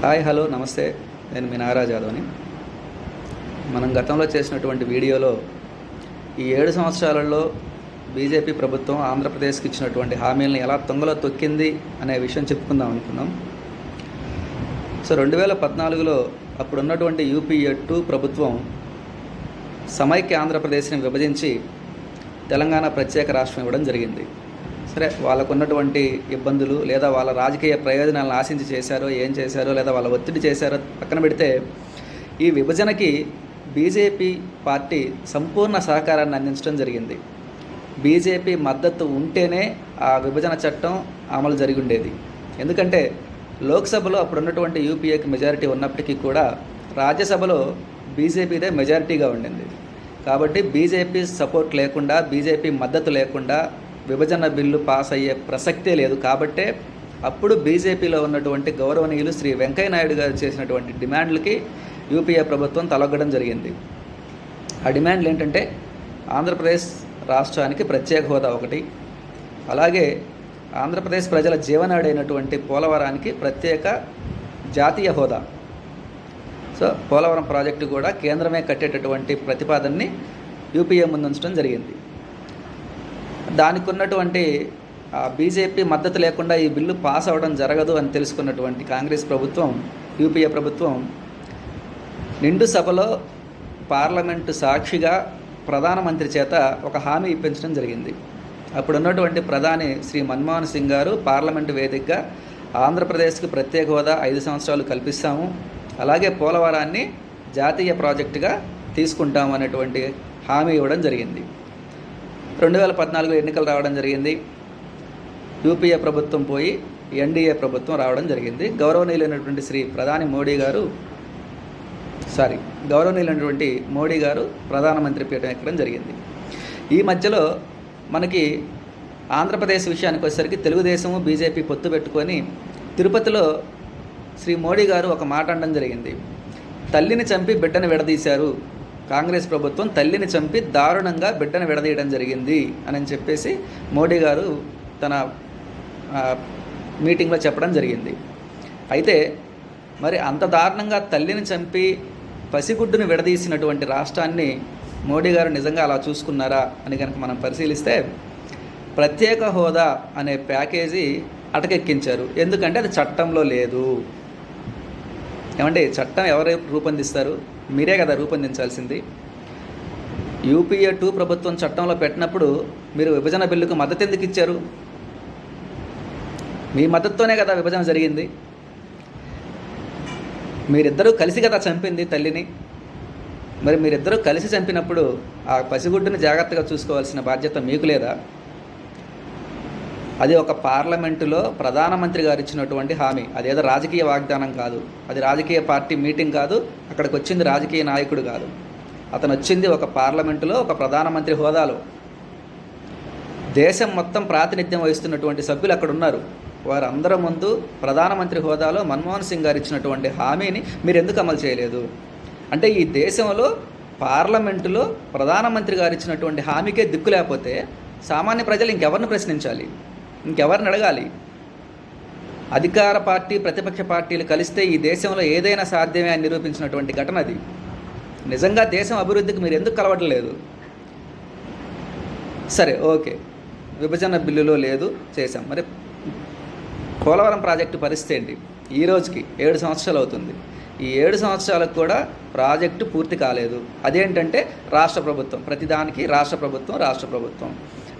Hi hello నమస్తే. నేను మీ నాగరాజ్ యాదవ్ని. మనం గతంలో చేసినటువంటి వీడియోలో ఈ ఏడు సంవత్సరాలలో బీజేపీ ప్రభుత్వం ఆంధ్రప్రదేశ్కి ఇచ్చినటువంటి హామీలను ఎలా తొంగలో తొక్కింది అనే విషయం చెప్పుకుందాం అనుకున్నాం. సో రెండు వేల పద్నాలుగులో అప్పుడున్నటువంటి యూపీఏ టూ ప్రభుత్వం సమైక్య ఆంధ్రప్రదేశ్ని విభజించి తెలంగాణ ప్రత్యేక రాష్ట్రం ఇవ్వడం జరిగింది. సరే వాళ్ళకు ఉన్నటువంటి ఇబ్బందులు లేదా వాళ్ళ రాజకీయ ప్రయోజనాలను ఆశించి చేశారో ఏం చేశారో లేదా వాళ్ళ ఒత్తిడి చేశారో పక్కన పెడితే ఈ విభజనకి బీజేపీ పార్టీ సంపూర్ణ సహకారాన్ని అందించడం జరిగింది. బీజేపీ మద్దతు ఉంటేనే ఆ విభజన చట్టం అమలు జరిగి ఉండేది. ఎందుకంటే లోక్సభలో అప్పుడు ఉన్నటువంటి యూపీఏకి మెజారిటీ ఉన్నప్పటికీ కూడా రాజ్యసభలో బీజేపీదే మెజారిటీగా ఉండింది. కాబట్టి బీజేపీ సపోర్ట్ లేకుండా బీజేపీ మద్దతు లేకుండా విభజన బిల్లు పాస్ అయ్యే ప్రసక్తే లేదు. కాబట్టే అప్పుడు బీజేపీలో ఉన్నటువంటి గౌరవనీయులు శ్రీ వెంకయ్య నాయుడు గారు చేసినటువంటి డిమాండ్లకి యూపీఏ ప్రభుత్వం తలొగ్గడం జరిగింది. ఆ డిమాండ్లు ఏంటంటే ఆంధ్రప్రదేశ్ రాష్ట్రానికి ప్రత్యేక హోదా ఒకటి. అలాగే ఆంధ్రప్రదేశ్ ప్రజల జీవనాడైనటువంటి పోలవరానికి ప్రత్యేక జాతీయ హోదా. సో పోలవరం ప్రాజెక్టు కూడా కేంద్రమే కట్టేటటువంటి ప్రతిపాదనని యూపీఏ ముందుంచడం జరిగింది. దానికి ఉన్నటువంటి బీజేపీ మద్దతు లేకుండా ఈ బిల్లు పాస్ అవ్వడం జరగదు అని తెలుసుకున్నటువంటి కాంగ్రెస్ ప్రభుత్వం యూపీఏ ప్రభుత్వం నిండు సభలో పార్లమెంటు సాక్షిగా ప్రధానమంత్రి చేత ఒక హామీ ఇప్పించడం జరిగింది. అప్పుడు ఉన్నటువంటి ప్రధాని శ్రీ మన్మోహన్ సింగ్ గారు పార్లమెంటు వేదికగా ఆంధ్రప్రదేశ్కి ప్రత్యేక హోదా ఐదు సంవత్సరాలు కల్పిస్తాము. అలాగే పోలవరాన్ని జాతీయ ప్రాజెక్టుగా తీసుకుంటాం అనేటువంటి హామీ ఇవ్వడం జరిగింది. రెండు వేల పద్నాలుగు ఎన్నికలు రావడం జరిగింది. యూపీఏ ప్రభుత్వం పోయి ఎన్డీఏ ప్రభుత్వం రావడం జరిగింది. గౌరవనీయులైనటువంటి శ్రీ ప్రధాని మోడీ గారు సారీ గౌరవనీయులైనటువంటి మోడీ గారు ప్రధానమంత్రి పీఠం ఎక్కడం జరిగింది. ఈ మధ్యలో మనకి ఆంధ్రప్రదేశ్ విషయానికి వచ్చేసరికి తెలుగుదేశము బీజేపీ పొత్తు పెట్టుకొని తిరుపతిలో శ్రీ మోడీ గారు ఒక మాట అనడం జరిగింది. తల్లిని చంపి బిడ్డను విడదీశారు. కాంగ్రెస్ ప్రభుత్వం తల్లిని చంపి దారుణంగా బిడ్డను విడదీయడం జరిగింది అని చెప్పేసి మోడీ గారు తన మీటింగ్లో చెప్పడం జరిగింది. అయితే మరి అంత దారుణంగా తల్లిని చంపి పసిగుడ్డును విడదీసినటువంటి రాష్ట్రాన్ని మోడీ గారు నిజంగా అలా చూసుకున్నారా అని కనుక మనం పరిశీలిస్తే ప్రత్యేక హోదా అనే ప్యాకేజీ అటకెక్కించారు. ఎందుకంటే అది చట్టంలో లేదు. ఏమంటే చట్టం ఎవరు రూపొందిస్తారు? మీరే కదా రూపొందించాల్సింది. యూపీఏ టూ ప్రభుత్వం చట్టంలో పెట్టినప్పుడు మీరు విభజన బిల్లుకు మద్దతు ఎందుకు ఇచ్చారు? మీ మద్దతుతోనే కదా విభజన జరిగింది. మీరిద్దరూ కలిసి కదా చంపింది తల్లిని. మరి మీరిద్దరూ కలిసి చంపినప్పుడు ఆ పసిగుడ్డుని జాగ్రత్తగా చూసుకోవాల్సిన బాధ్యత మీకు లేదా? అది ఒక పార్లమెంటులో ప్రధానమంత్రి గారు ఇచ్చినటువంటి హామీ. అదేదో రాజకీయ వాగ్దానం కాదు. అది రాజకీయ పార్టీ మీటింగ్ కాదు అక్కడికి వచ్చింది రాజకీయ నాయకుడు కాదు. అతను వచ్చింది ఒక పార్లమెంటులో ఒక ప్రధానమంత్రి హోదాలో. దేశం మొత్తం ప్రాతినిధ్యం వహిస్తున్నటువంటి సభ్యులు అక్కడ ఉన్నారు వారందరి ముందు ప్రధానమంత్రి హోదాలో మన్మోహన్ సింగ్ గారు ఇచ్చినటువంటి హామీని మీరు ఎందుకు అమలు చేయలేదు? అంటే ఈ దేశంలో పార్లమెంటులో ప్రధానమంత్రి గారు ఇచ్చినటువంటి హామీకే దిక్కు లేకపోతే సామాన్య ప్రజలు ఇంకెవరిని ప్రశ్నించాలి? ఇంకెవరిని అడగాలి? అధికార పార్టీ ప్రతిపక్ష పార్టీలు కలిస్తే ఈ దేశంలో ఏదైనా సాధ్యమే అని నిరూపించినటువంటి ఘటన అది. నిజంగా దేశం అభివృద్ధికి మీరు ఎందుకు కలవట్లేదు? సరే ఓకే. విభజన బిల్లులో లేదు చేశాం. మరి పోలవరం ప్రాజెక్టు పరిస్థితి ఏంటి? ఈ రోజుకి ఏడు సంవత్సరాలు అవుతుంది. ఈ ఏడు సంవత్సరాలకు కూడా ప్రాజెక్టు పూర్తి కాలేదు. అదేంటంటే రాష్ట్ర ప్రభుత్వం ప్రతిదానికి రాష్ట్ర ప్రభుత్వం రాష్ట్ర ప్రభుత్వం.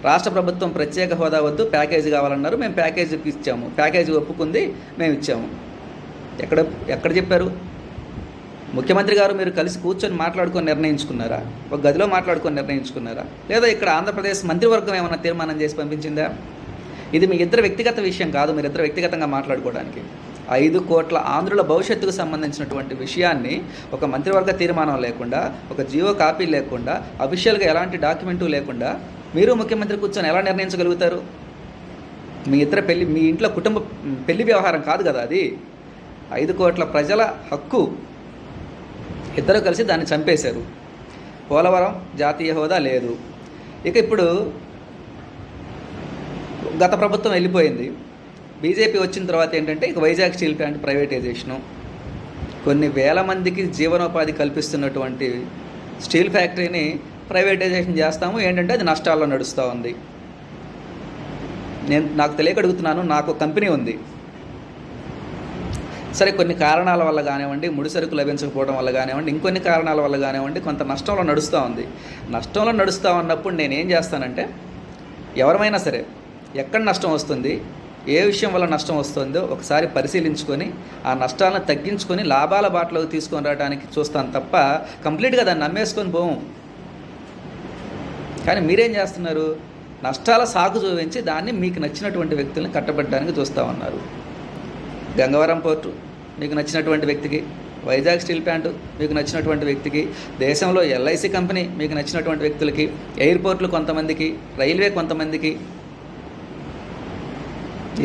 రాష్ట్ర ప్రభుత్వం ప్రత్యేక హోదా వద్దు ప్యాకేజీ కావాలన్నారు మేము ప్యాకేజీ ఇచ్చాము ప్యాకేజీ ఒప్పుకుంది మేము ఇచ్చాము. ఎక్కడ ఎక్కడ చెప్పారు? ముఖ్యమంత్రి గారు మీరు కలిసి కూర్చొని మాట్లాడుకొని నిర్ణయించుకున్నారా? ఒక గదిలో మాట్లాడుకొని నిర్ణయించుకున్నారా? లేదా ఇక్కడ ఆంధ్రప్రదేశ్ మంత్రివర్గం ఏమైనా తీర్మానం చేసి పంపించిందా? ఇది మీ ఇద్దరు వ్యక్తిగత విషయం కాదు మీరు ఇద్దరు వ్యక్తిగతంగా మాట్లాడుకోవడానికి. ఐదు కోట్ల ఆంధ్రుల భవిష్యత్తుకు సంబంధించినటువంటి విషయాన్ని ఒక మంత్రివర్గ తీర్మానం లేకుండా ఒక జియో కాపీ లేకుండా అఫీషియల్గా ఎలాంటి డాక్యుమెంటు లేకుండా మీరు ముఖ్యమంత్రి కూర్చొని ఎలా నిర్ణయించగలుగుతారు? మీ ఇద్దరు పెళ్ళి మీ ఇంట్లో కుటుంబ పెళ్ళి వ్యవహారం కాదు కదా అది. ఐదు కోట్ల ప్రజల హక్కు. ఇద్దరు కలిసి దాన్ని చంపేశారు. పోలవరం జాతీయ హోదా లేదు. ఇక ఇప్పుడు గత ప్రభుత్వం వెళ్ళిపోయింది. బీజేపీ వచ్చిన తర్వాత ఏంటంటే ఇక వైజాగ్ స్టీల్ ప్లాంట్ ప్రైవేటైజేషను. కొన్ని వేల మందికి జీవనోపాధి కల్పిస్తున్నటువంటి స్టీల్ ఫ్యాక్టరీని ప్రైవేటైజేషన్ చేస్తాము. ఏంటంటే అది నష్టాల్లో నడుస్తూ ఉంది. నేను నాకు తెలియక అడుగుతున్నాను నాకు కంపెనీ ఉంది. సరే కొన్ని కారణాల వల్ల కానివ్వండి ముడి సరుకు లభించకపోవడం వల్ల కానివ్వండి ఇంకొన్ని కారణాల వల్ల కానివ్వండి కొంత నష్టంలో నడుస్తూ ఉంది. నష్టంలో నడుస్తూ ఉన్నప్పుడు నేను ఏం చేస్తానంటే ఎవరమైనా సరే ఎక్కడ నష్టం వస్తుంది ఏ విషయం వల్ల నష్టం వస్తుందో ఒకసారి పరిశీలించుకొని ఆ నష్టాలను తగ్గించుకొని లాభాల బాటలోకి తీసుకొని రావడానికి చూస్తాను తప్ప కంప్లీట్గా దాన్ని నమ్మేసుకొని పోము. కానీ మీరేం చేస్తున్నారు? నష్టాల సాగు చూపించి దాన్ని మీకు నచ్చినటువంటి వ్యక్తుల్ని కట్టబెట్టడానికి చూస్తూ ఉన్నారు. గంగవరం పోర్టు మీకు నచ్చినటువంటి వ్యక్తికి వైజాగ్ స్టీల్ ప్లాంట్ మీకు నచ్చినటువంటి వ్యక్తికి దేశంలో ఎల్ఐసి కంపెనీ మీకు నచ్చినటువంటి వ్యక్తులకి ఎయిర్పోర్ట్లు కొంతమందికి రైల్వే కొంతమందికి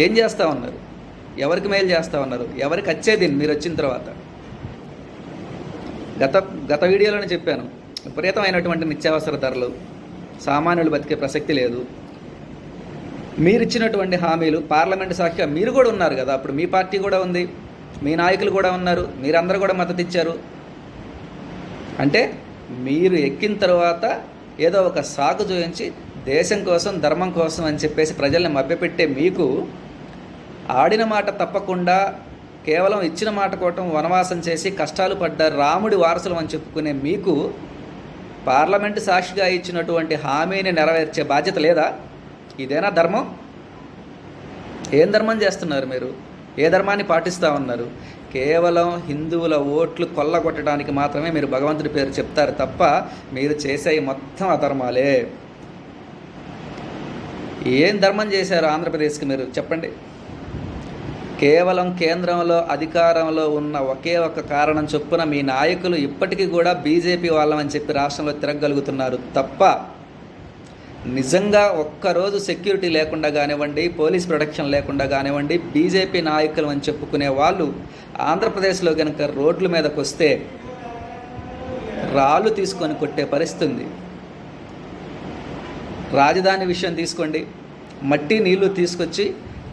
ఏం చేస్తూ ఉన్నారు? ఎవరికి మేలు చేస్తూ ఉన్నారు? ఎవరికి వచ్చేది? మీరు వచ్చిన తర్వాత. గత గత వీడియోలోనే చెప్పాను. విపరీతమైనటువంటి నిత్యావసర ధరలు సామాన్యులు బతికే ప్రసక్తి లేదు. మీరు ఇచ్చినటువంటి హామీలు పార్లమెంటు సాక్షిగా మీరు కూడా ఉన్నారు కదా అప్పుడు మీ పార్టీ కూడా ఉంది మీ నాయకులు కూడా ఉన్నారు మీరందరూ కూడా మద్దతు ఇచ్చారు అంటే మీరు ఎక్కిన తర్వాత ఏదో ఒక సాకు చూపించి దేశం కోసం ధర్మం కోసం అని చెప్పేసి ప్రజల్ని మభ్యపెట్టే మీకు ఆడిన మాట తప్పకుండా కేవలం ఇచ్చిన మాట కోటం వనవాసం చేసి కష్టాలు పడ్డ రాముడి వారసులం అని చెప్పుకునే మీకు పార్లమెంటు సాక్షిగా ఇచ్చినటువంటి హామీని నెరవేర్చే బాధ్యత లేదా? ఇదేనా ధర్మం? ఏం ధర్మం చేస్తున్నారు మీరు? ఏ ధర్మాన్ని పాటిస్తూ ఉన్నారు? కేవలం హిందువుల ఓట్లు కొల్లగొట్టడానికి మాత్రమే మీరు భగవంతుడి పేరు చెప్తారు తప్ప మీరు చేసే మొత్తం అధర్మాలే. ఏం ధర్మం చేశారు ఆంధ్రప్రదేశ్కి మీరు? చెప్పండి. కేవలం కేంద్రంలో అధికారంలో ఉన్న ఒకే ఒక కారణం చొప్పున మీ నాయకులు ఇప్పటికీ కూడా బీజేపీ వాళ్ళమని చెప్పి రాష్ట్రంలో తిరగలుగుతున్నారు తప్ప నిజంగా ఒక్కరోజు సెక్యూరిటీ లేకుండా కానివ్వండి పోలీస్ ప్రొటెక్షన్ లేకుండా కానివ్వండి బీజేపీ నాయకులు అని చెప్పుకునే వాళ్ళు ఆంధ్రప్రదేశ్లో కనుక రోడ్ల మీదకు వస్తే రాళ్ళు తీసుకొని కొట్టే పరిస్థితి ఉంది. రాజధాని విషయం తీసుకోండి. మట్టి నీళ్ళు తీసుకొచ్చి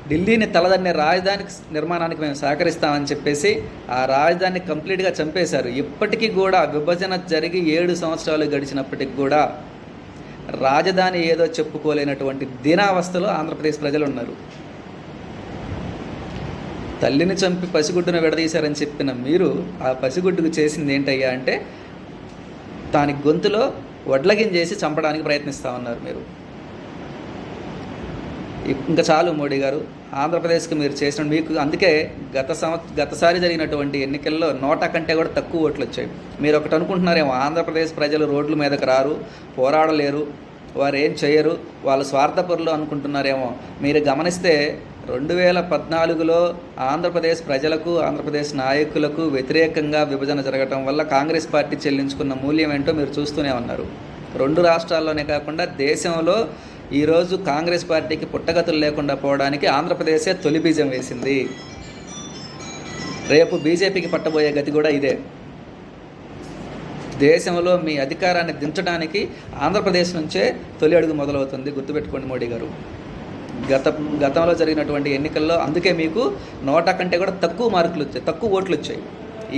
ఢిల్లీని తలదన్నే రాజధాని నిర్మాణానికి మేము సహకరిస్తామని చెప్పేసి ఆ రాజధానిని కంప్లీట్గా చంపేశారు. ఇప్పటికీ కూడా విభజన జరిగి ఏడు సంవత్సరాలు గడిచినప్పటికి కూడా రాజధాని ఏదో చెప్పుకోలేనటువంటి దీనావస్థలో ఆంధ్రప్రదేశ్ ప్రజలు ఉన్నారు తల్లిని చంపి పసిగుడ్డును విడదీశారని చెప్పిన మీరు ఆ పసిగుడ్డుకు చేసింది ఏంటయ్యా అంటే దాని గొంతులో వడ్లగింజేసి చంపడానికి ప్రయత్నిస్తూ ఉన్నారు మీరు. ఇంకా చాలు మోడీ గారు. ఆంధ్రప్రదేశ్కి మీరు చేసిన మీకు అందుకే గత సంవత్ గతసారి జరిగినటువంటి ఎన్నికల్లో నోటా కంటే కూడా తక్కువ ఓట్లు వచ్చాయి. మీరు ఒకటి అనుకుంటున్నారేమో ఆంధ్రప్రదేశ్ ప్రజలు రోడ్ల మీదకి రారు పోరాడలేరు వారు ఏం చేయరు వాళ్ళు స్వార్థపరులు అనుకుంటున్నారేమో. మీరు గమనిస్తే రెండు వేల పద్నాలుగులో ఆంధ్రప్రదేశ్ ప్రజలకు ఆంధ్రప్రదేశ్ నాయకులకు వ్యతిరేకంగా విభజన జరగటం వల్ల కాంగ్రెస్ పార్టీ చెల్లించుకున్న మూల్యం ఏంటో మీరు చూస్తూనే ఉన్నారు. రెండు రాష్ట్రాల్లోనే కాకుండా దేశంలో ఈరోజు కాంగ్రెస్ పార్టీకి పుట్టగతులు లేకుండా పోవడానికి ఆంధ్రప్రదేశే తొలి బీజం వేసింది. రేపు బీజేపీకి పట్టబోయే గతి కూడా ఇదే. దేశంలో మీ అధికారాన్ని దించడానికి ఆంధ్రప్రదేశ్ నుంచే తొలి అడుగు మొదలవుతుంది. గుర్తుపెట్టుకోండి మోడీ గారు. గత గతంలో జరిగినటువంటి ఎన్నికల్లో అందుకే మీకు నోటా కంటే కూడా తక్కువ మార్కులు వచ్చాయి తక్కువ ఓట్లు వచ్చాయి.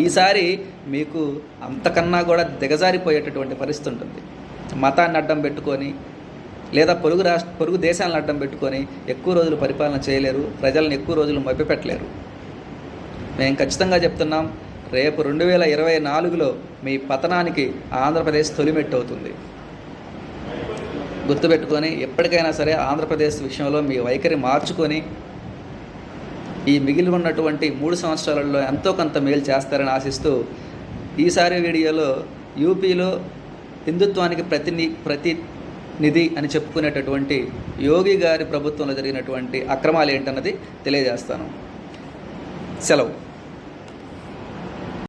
ఈసారి మీకు అంతకన్నా కూడా దిగజారిపోయేటటువంటి పరిస్థితి ఉంటుంది. మతాన్ని అడ్డం పెట్టుకొని లేదా పొరుగు రాష్ట్ర పొరుగు దేశాలను అడ్డం పెట్టుకొని ఎక్కువ రోజులు పరిపాలన చేయలేరు ప్రజలను ఎక్కువ రోజులు మభ్యపెట్టలేరు. మేము ఖచ్చితంగా చెప్తున్నాం రేపు రెండు వేల ఇరవై నాలుగులో మీ పతనానికి ఆంధ్రప్రదేశ్ తొలిమెట్టు అవుతుంది. గుర్తుపెట్టుకొని ఎప్పటికైనా సరే ఆంధ్రప్రదేశ్ విషయంలో మీ వైఖరి మార్చుకొని ఈ మిగిలి ఉన్నటువంటి మూడు సంవత్సరాలలో ఎంతో కొంత మేలు చేస్తారని ఆశిస్తూ ఈసారి వీడియోలో యూపీలో హిందుత్వానికి ప్రతిని నిధి అని చెప్పుకునేటటువంటి యోగి గారి ప్రభుత్వంలో జరిగినటువంటి అక్రమాలు ఏంటన్నది తెలియజేస్తాను. సెలవు.